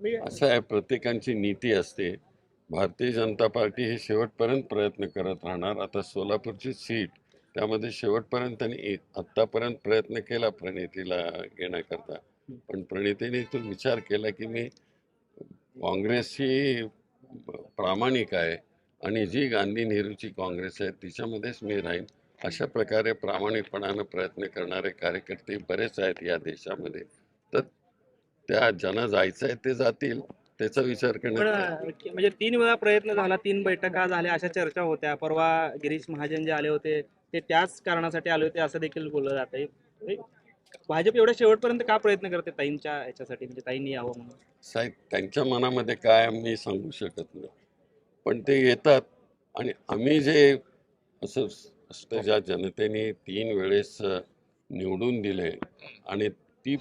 असं आहे प्रत्येकांची नीती असते. भारतीय जनता पार्टी हे शेवटपर्यंत प्रयत्न करत राहणार. आता सोलापूरची सीट त्यामध्ये शेवटपर्यंत त्यांनी आत्तापर्यंत प्रयत्न केला प्रणितीला घेण्याकरता. पण प्रणितीने तो विचार केला की मी काँग्रेस ही प्रामाणिक आहे आणि जी गांधी नेहरूची काँग्रेस आहे तिच्यामध्येच मी राहीन. अशा प्रकारे प्रामाणिकपणानं प्रयत्न करणारे कार्यकर्ते बरेच आहेत या देशामध्ये. तर त्या ज्यांना जायचं आहे ते जातील त्याचा विचार करण्यात म्हणजे तीन वेळा प्रयत्न झाला तीन बैठका झाल्या अशा चर्चा होत्या. परवा गिरीश महाजन जे आले होते ते त्याच कारणासाठी आले होते असं देखील बोललं जात. आहे भाजप एवढ्या शेवटपर्यंत का प्रयत्न करते ताईंच्या ह्याच्यासाठी म्हणजे ताईंनी यावं म्हणून. साहेब त्यांच्या मनामध्ये काय मी सांगू शकत नाही. पण ते येतात आणि आम्ही जे असं असतं ज्या जनतेने तीन वेळेस निवडून दिले आणि ती